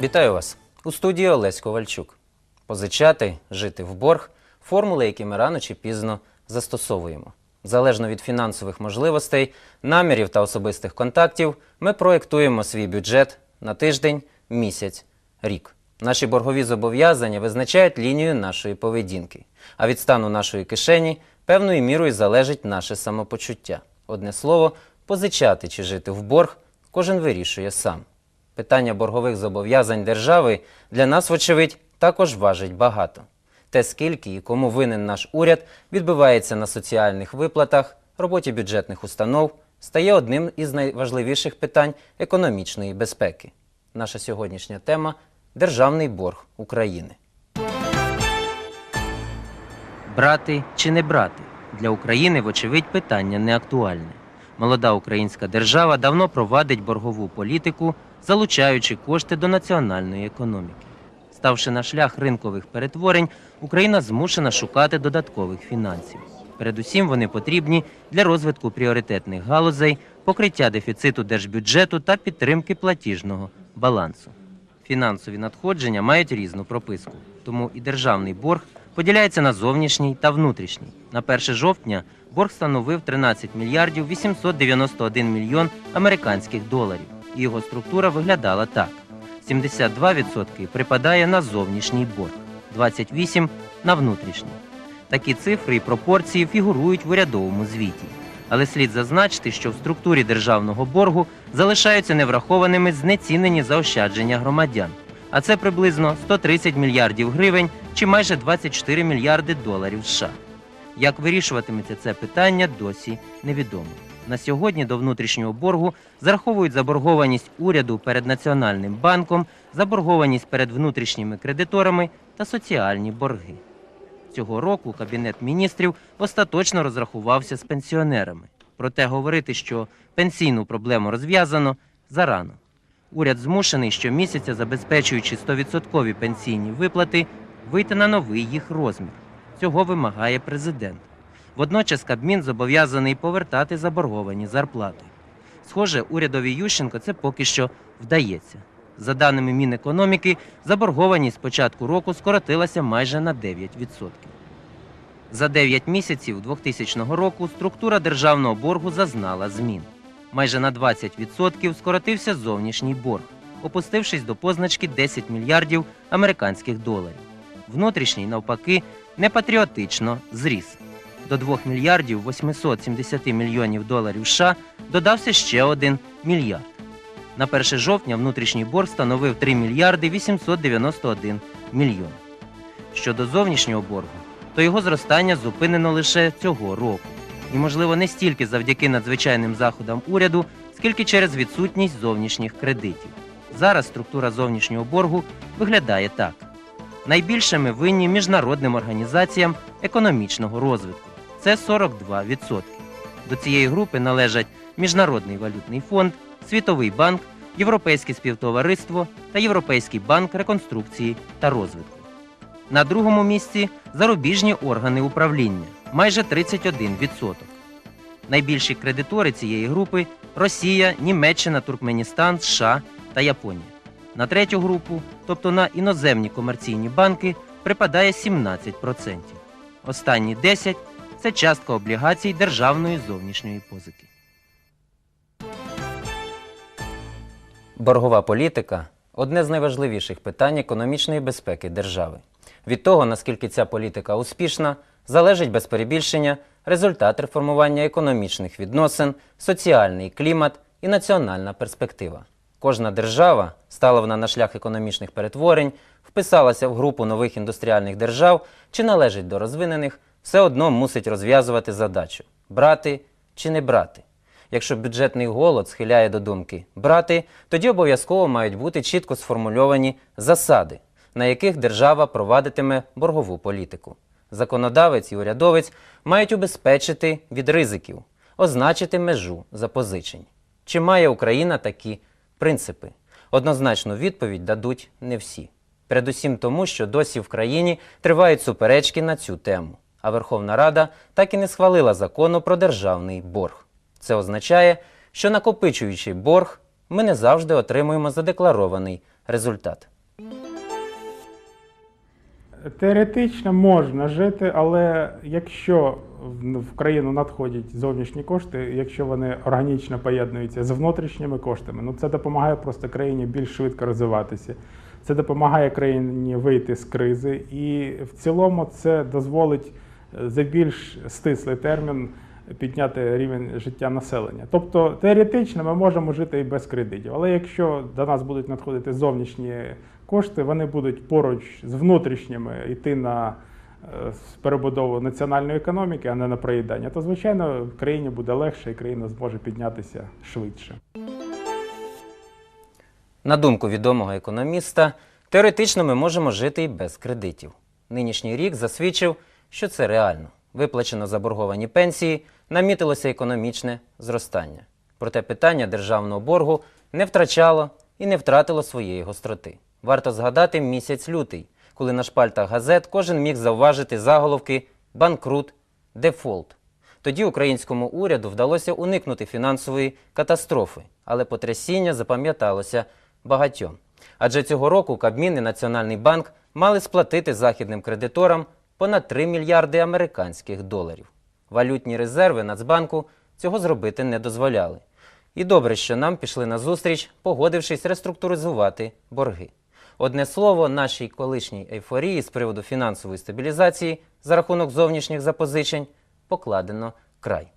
Вітаю вас у студії Олесь Ковальчук. Позичати, жити в борг формули, які ми рано чи пізно застосовуємо. Залежно від фінансових можливостей, намірів та особистих контактів, ми проєктуємо свій бюджет на тиждень, місяць, рік. Наші боргові зобов'язання визначають лінію нашої поведінки, а від стану нашої кишені певною мірою залежить наше самопочуття. Одне слово, позичати чи жити в борг кожен вирішує сам. Питання боргових зобов'язань держави для нас, вочевидь, також важить багато. Те, скільки і кому винен наш уряд, відбивається на соціальних виплатах, роботі бюджетних установ, стає одним із найважливіших питань економічної безпеки. Наша сьогоднішня тема державний борг України. Брати чи не брати для України, вочевидь, питання не актуальне. Молода українська держава давно провадить боргову політику, залучаючи кошти до національної економіки. Ставши на шлях ринкових перетворень, Україна змушена шукати додаткових фінансів. Передусім вони потрібні для розвитку пріоритетних галузей, покриття дефіциту держбюджету та підтримки платіжного балансу. Фінансові надходження мають різну прописку, тому і державний борг поділяється на зовнішній та внутрішній. На 1 жовтня борг становив 13 мільярдів 891 мільйон американських доларів, і його структура виглядала так: 72% припадає на зовнішній борг, 28% на внутрішній. Такі цифри і пропорції фігурують в урядовому звіті. Але слід зазначити, що в структурі державного боргу залишаються неврахованими знецінені заощадження громадян. А це приблизно 130 мільярдів гривень чи майже 24 мільярди доларів США. Як вирішуватиметься це питання, досі невідомо. На сьогодні до внутрішнього боргу зараховують заборгованість уряду перед Національним банком, заборгованість перед внутрішніми кредиторами та соціальні борги. Цього року Кабінет міністрів остаточно розрахувався з пенсіонерами. Проте говорити, що пенсійну проблему розв'язано зарано. Уряд змушений щомісяця, забезпечуючи 100% пенсійні виплати, вийти на новий їх розмір. Цього вимагає президент. Водночас Кабмін зобов'язаний повертати заборговані зарплати. Схоже, урядові Ющенко це поки що вдається. За даними Мінекономіки, заборгованість з початку року скоротилася майже на 9%. За 9 місяців 2000 року структура державного боргу зазнала змін. Майже на 20% скоротився зовнішній борг, опустившись до позначки 10 мільярдів американських доларів. Внутрішній, навпаки, непатріотично зріс. До 2 мільярдів 870 мільйонів доларів США додався ще один мільярд. На 1 жовтня внутрішній борг становив 3 мільярди 891 мільйон. Щодо зовнішнього боргу, то його зростання зупинено лише цього року. І, можливо, не стільки завдяки надзвичайним заходам уряду, скільки через відсутність зовнішніх кредитів. Зараз структура зовнішнього боргу виглядає так: найбільшими винні міжнародним організаціям економічного розвитку це 42%. До цієї групи належать Міжнародний валютний фонд, Світовий банк, Європейське співтовариство та Європейський банк реконструкції та розвитку. На другому місці зарубіжні органи управління майже 31%. Найбільші кредитори цієї групи Росія, Німеччина, Туркменістан, США та Японія. На третю групу, тобто на іноземні комерційні банки, припадає 17%. Останні 10 це частка облігацій державної зовнішньої позики. Боргова політика одне з найважливіших питань економічної безпеки держави. Від того, наскільки ця політика успішна, залежить без перебільшення результат реформування економічних відносин, соціальний клімат і національна перспектива. Кожна держава стала вона на шлях економічних перетворень, вписалася в групу нових індустріальних держав чи належить до розвинених, все одно мусить розв'язувати задачу брати чи не брати. Якщо бюджетний голод схиляє до думки брати, тоді обов'язково мають бути чітко сформульовані засади, на яких держава провадитиме боргову політику. Законодавець і урядовець мають убезпечити від ризиків, означити межу запозичень. Чи має Україна такі принципи. Однозначну відповідь дадуть не всі. Передусім тому, що досі в країні тривають суперечки на цю тему. А Верховна Рада так і не схвалила закону про державний борг. Це означає, що накопичуючи борг, ми не завжди отримуємо задекларований результат. Теоретично можна жити, але якщо в країну надходять зовнішні кошти, якщо вони органічно поєднуються з внутрішніми коштами, ну це допомагає просто країні більш швидко розвиватися. Це допомагає країні вийти з кризи, і в цілому це дозволить за більш стислий термін підняти рівень життя населення. Тобто теоретично ми можемо жити і без кредитів, але якщо до нас будуть надходити зовнішні кошти, вони будуть поруч з внутрішніми йти на е, перебудову національної економіки, а не на проїдання, то звичайно в країні буде легше і країна зможе піднятися швидше. На думку відомого економіста, теоретично ми можемо жити і без кредитів. Нинішній рік засвідчив, що це реально. Виплачено заборговані пенсії, намітилося економічне зростання. Проте питання державного боргу не втрачало і не втратило своєї гостроти. Варто згадати місяць лютий, коли на шпальтах газет кожен міг завважити заголовки банкрут, дефолт. Тоді українському уряду вдалося уникнути фінансової катастрофи, але потрясіння запам'яталося багатьом. Адже цього року Кабмін і Національний банк мали сплатити західним кредиторам понад 3 мільярди американських доларів. Валютні резерви Нацбанку цього зробити не дозволяли. І добре, що нам пішли на зустріч, погодившись реструктуризувати борги. Одне слово, нашій колишній ейфорії з приводу фінансової стабілізації за рахунок зовнішніх запозичень покладено край.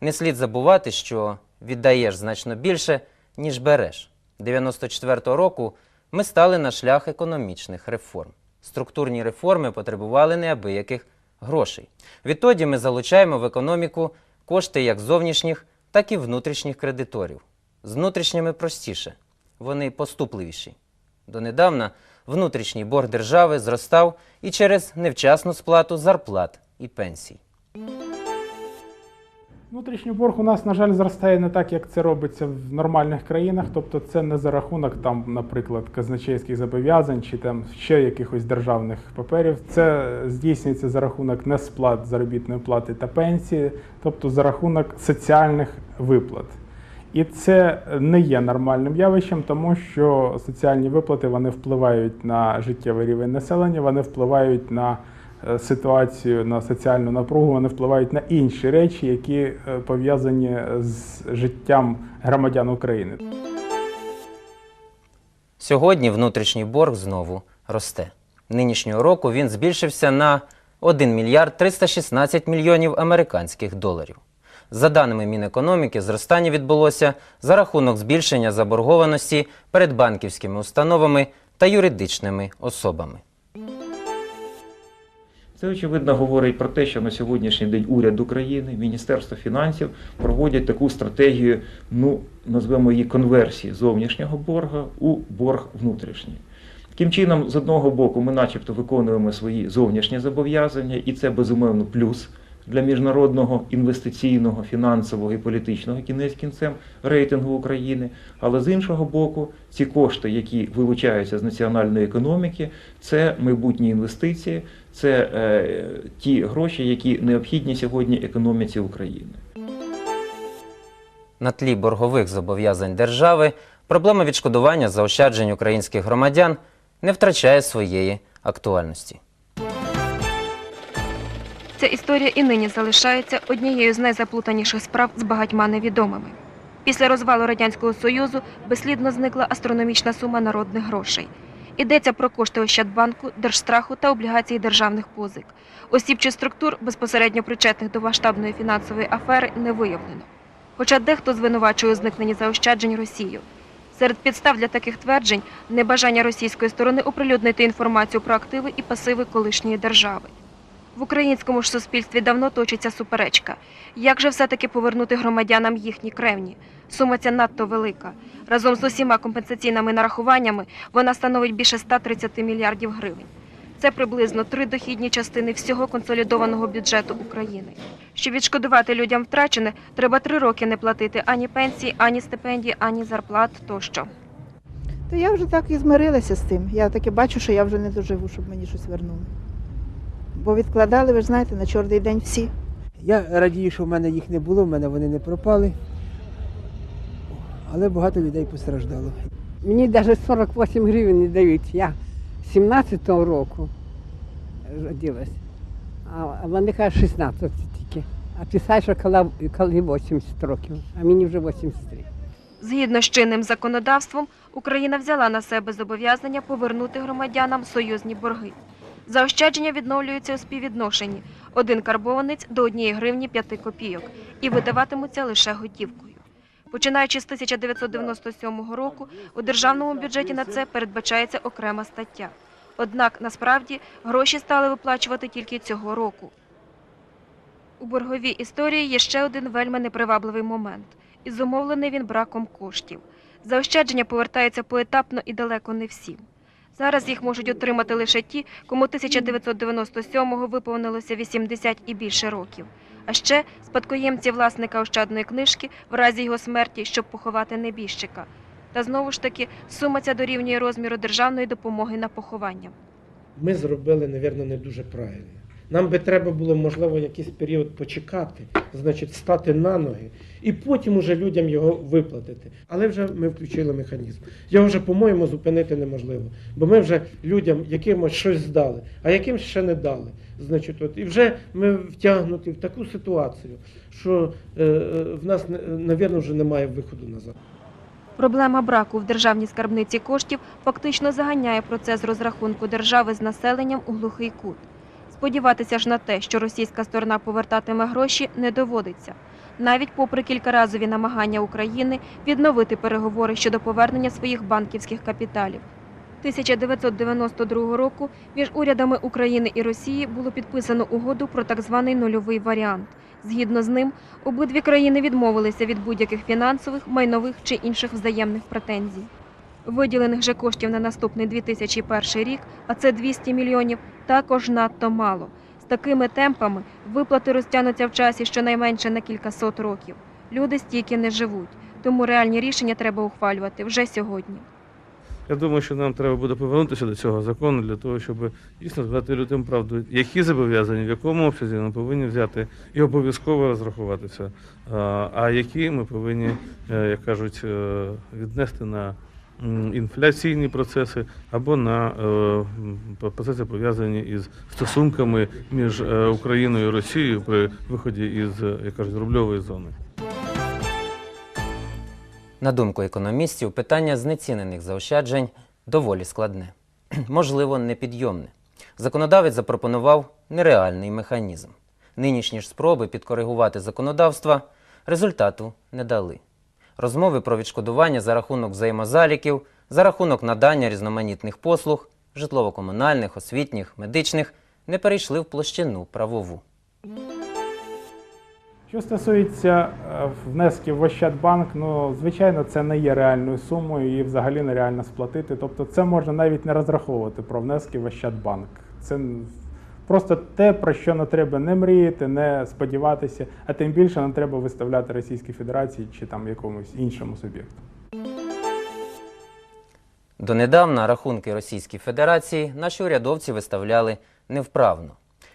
Не слід забувати, що віддаєш значно більше, ніж береш. 94-го року ми стали на шлях економічних реформ. Структурні реформи потребували неабияких грошей. Відтоді ми залучаємо в економіку кошти як зовнішніх, так і внутрішніх кредиторів. З внутрішніми простіше, вони поступливіші. Донедавна внутрішній борг держави зростав і через невчасну сплату зарплат і пенсій. Внутрішній борг у нас, на жаль, зростає не так, як це робиться в нормальних країнах. Тобто, це не за рахунок там, наприклад, казначейських зобов'язань чи там ще якихось державних паперів. Це здійснюється за рахунок несплат заробітної плати та пенсії, тобто за рахунок соціальних виплат. І це не є нормальним явищем, тому що соціальні виплати вони впливають на життєвий рівень населення, вони впливають на ситуацію, на соціальну напругу, вони впливають на інші речі, які е, пов'язані з життям громадян України. Сьогодні внутрішній борг знову росте. Нинішнього року він збільшився на 1 мільярд 316 мільйонів американських доларів. За даними Мінекономіки, зростання відбулося за рахунок збільшення заборгованості перед банківськими установами та юридичними особами. Це очевидно говорить про те, що на сьогоднішній день уряд України, Міністерство фінансів проводять таку стратегію, ну назвемо її конверсії зовнішнього борга у борг внутрішній. Таким чином, з одного боку, ми начебто виконуємо свої зовнішні зобов'язання, і це безумовно плюс для міжнародного інвестиційного, фінансового і політичного кінець кінцем рейтингу України. Але з іншого боку, ці кошти, які вилучаються з національної економіки, це майбутні інвестиції, це е, ті гроші, які необхідні сьогодні економіці України. На тлі боргових зобов'язань держави проблема відшкодування заощаджень українських громадян не втрачає своєї актуальності. Ця історія і нині залишається однією з найзаплутаніших справ з багатьма невідомими. Після розвалу Радянського Союзу безслідно зникла астрономічна сума народних грошей. Йдеться про кошти Ощадбанку, Держстраху та облігації державних позик. Осіб чи структур, безпосередньо причетних до масштабної фінансової афери, не виявлено. Хоча дехто звинувачує у зникненні заощаджень Росію. Серед підстав для таких тверджень небажання російської сторони оприлюднити інформацію про активи і пасиви колишньої держави. В українському ж суспільстві давно точиться суперечка. Як же все-таки повернути громадянам їхні кревні? Сума ця надто велика. Разом з усіма компенсаційними нарахуваннями вона становить більше 130 мільярдів гривень. Це приблизно три дохідні частини всього консолідованого бюджету України. Щоб відшкодувати людям втрачене, треба три роки не платити ані пенсії, ані стипендії, ані зарплат тощо. То я вже так і змирилася з тим. Я таки бачу, що я вже не доживу, щоб мені щось вернули. Бо відкладали, ви ж знаєте, на чорний день всі. Я радію, що в мене їх не було, в мене вони не пропали. Але багато людей постраждало. Мені навіть 48 гривень не дають. Я 17-го року родилась, а вони кажуть 16 тільки. А писать, що коли, коли 80 років, а мені вже 83. Згідно з чинним законодавством, Україна взяла на себе зобов'язання повернути громадянам союзні борги. Заощадження відновлюються у співвідношенні – один карбованець до 1 гривні 5 копійок і видаватимуться лише готівкою. Починаючи з 1997 року, у державному бюджеті на це передбачається окрема стаття. Однак, насправді, гроші стали виплачувати тільки цього року. У борговій історії є ще один вельми непривабливий момент – і зумовлений він браком коштів. Заощадження повертаються поетапно і далеко не всім. Зараз їх можуть отримати лише ті, кому 1997-го виповнилося 80 і більше років. А ще спадкоємці власника ощадної книжки в разі його смерті, щоб поховати небіжчика. Та знову ж таки, сума ця дорівнює розміру державної допомоги на поховання. ми зробили, мабуть, не дуже правильно. Нам би треба було, можливо, якийсь період почекати, значить, стати на ноги, і потім уже людям його виплатити. Але вже ми включили механізм. Його вже, по-моєму, зупинити неможливо. Бо ми вже людям якимось щось здали, а якимось ще не дали. Значить, от, і вже ми втягнуті в таку ситуацію, що е, е, в нас, напевно, вже немає виходу назад. Проблема браку в державній скарбниці коштів фактично заганяє процес розрахунку держави з населенням у глухий кут. Сподіватися ж на те, що російська сторона повертатиме гроші, не доводиться. Навіть попри кількаразові намагання України відновити переговори щодо повернення своїх банківських капіталів. 1992 року між урядами України і Росії було підписано угоду про так званий нульовий варіант. Згідно з ним, обидві країни відмовилися від будь-яких фінансових, майнових чи інших взаємних претензій. Виділених же коштів на наступний 2001 рік, а це 200 мільйонів, також надто мало. З такими темпами виплати розтягнуться в часі щонайменше на кількасот років. Люди стільки не живуть, тому реальні рішення треба ухвалювати вже сьогодні. Я думаю, що нам треба буде повернутися до цього закону для того, щоб дійсно сказати людям правду, які зобов'язання, в якому обсязі ми повинні взяти і обов'язково розрахуватися, а які ми повинні, е, як кажуть, е, віднести на інфляційні процеси або на е, процеси пов'язані із стосунками між е, Україною і Росією при виході із, е, як кажуть, рубльової зони. На думку економістів, питання знецінених заощаджень доволі складне, можливо, непідйомне. Законодавець запропонував нереальний механізм. Нинішні ж спроби підкоригувати законодавство результату не дали. Розмови про відшкодування за рахунок взаємозаліків, за рахунок надання різноманітних послуг, житлово-комунальних, освітніх, медичних, не перейшли в площину правову. Що стосується е, внесків в Ощадбанк, ну звичайно, це не є реальною сумою і взагалі нереально сплатити. Тобто, це можна навіть не розраховувати про внески в Ощадбанк. Це просто те, про що не треба не мріяти, не сподіватися, а тим більше не треба виставляти Російській Федерації чи там якомусь іншому суб'єкту. Донедавна рахунки Російської Федерації наші урядовці виставляли невправно.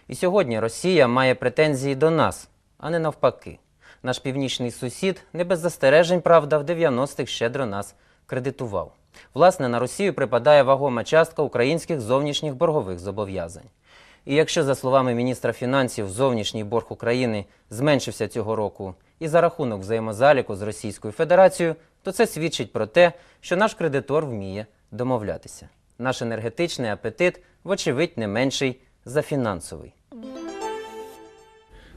І сьогодні Росія має претензії до нас, а не навпаки. Наш північний сусід не без застережень, правда, в 90-х щедро нас кредитував. Власне, на Росію припадає вагома частка українських зовнішніх боргових зобов'язань. І якщо, за словами міністра фінансів, зовнішній борг України зменшився цього року і за рахунок взаємозаліку з Російською Федерацією, то це свідчить про те, що наш кредитор вміє домовлятися. Наш енергетичний апетит, вочевидь, не менший за фінансовий.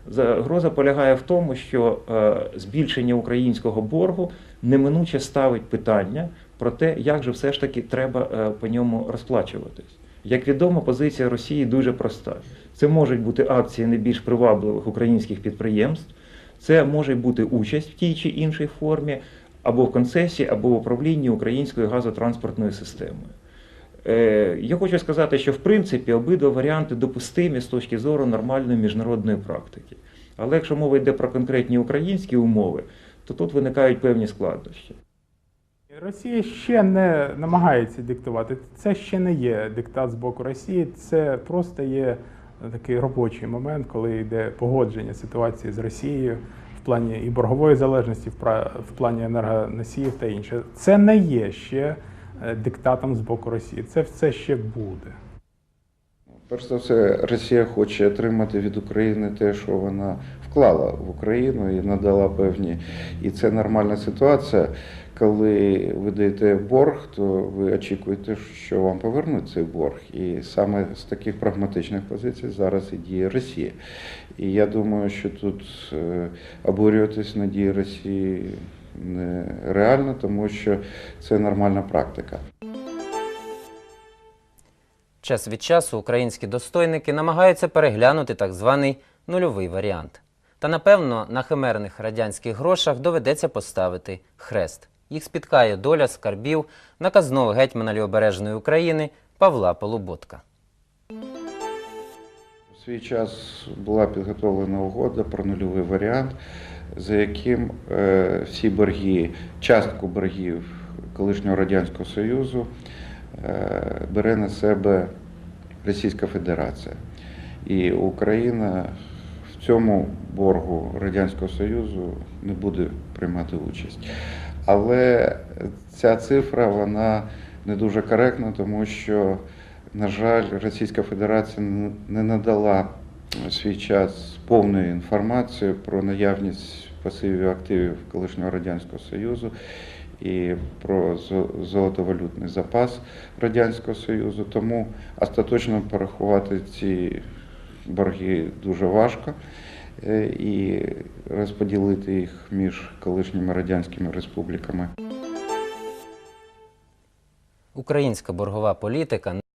Загроза полягає в тому, що е, збільшення українського боргу неминуче ставить питання про те, як же все ж таки треба е, по ньому розплачуватись. Як відомо, позиція Росії дуже проста. Це можуть бути акції найбільш привабливих українських підприємств, це може бути участь в тій чи іншій формі, або в концесії, або в управлінні українською газотранспортною системою. Е, Я хочу сказати, що в принципі обидва варіанти допустимі з точки зору нормальної міжнародної практики. Але якщо мова йде про конкретні українські умови, то тут виникають певні складнощі. Росія ще не намагається диктувати. Це ще не є диктат з боку Росії. Це просто є такий робочий момент, коли йде погодження ситуації з Росією в плані і боргової залежності, в плані енергоносіїв та інше. Це не є ще е, диктатом з боку Росії. Це все ще буде. Перш за все, Росія хоче отримати від України те, що вона вклала в Україну і надала певні. І це нормальна ситуація. Коли ви даєте борг, то ви очікуєте, що вам повернуть цей борг. І саме з таких прагматичних позицій зараз і діє Росія. І я думаю, що тут е, обурюватись на дії Росії нереально, тому що це нормальна практика. Час від часу українські достойники намагаються переглянути так званий нульовий варіант. Та напевно на химерних радянських грошах доведеться поставити хрест. Їх спіткає доля скарбів наказного гетьмана Лівобережної України Павла Полуботка. У свій час була підготовлена угода про нульовий варіант, за яким е, всі борги, частку боргів колишнього Радянського Союзу е, бере на себе Російська Федерація. І Україна в цьому боргу Радянського Союзу не буде приймати участь. Але ця цифра вона не дуже коректна, тому що на жаль, Російська Федерація не надала свій час повної інформації про наявність пасивів активів колишнього Радянського Союзу і про золотовалютний запас Радянського Союзу. Тому остаточно порахувати ці борги дуже важко і розподілити їх між колишніми радянськими республіками. Українська боргова політика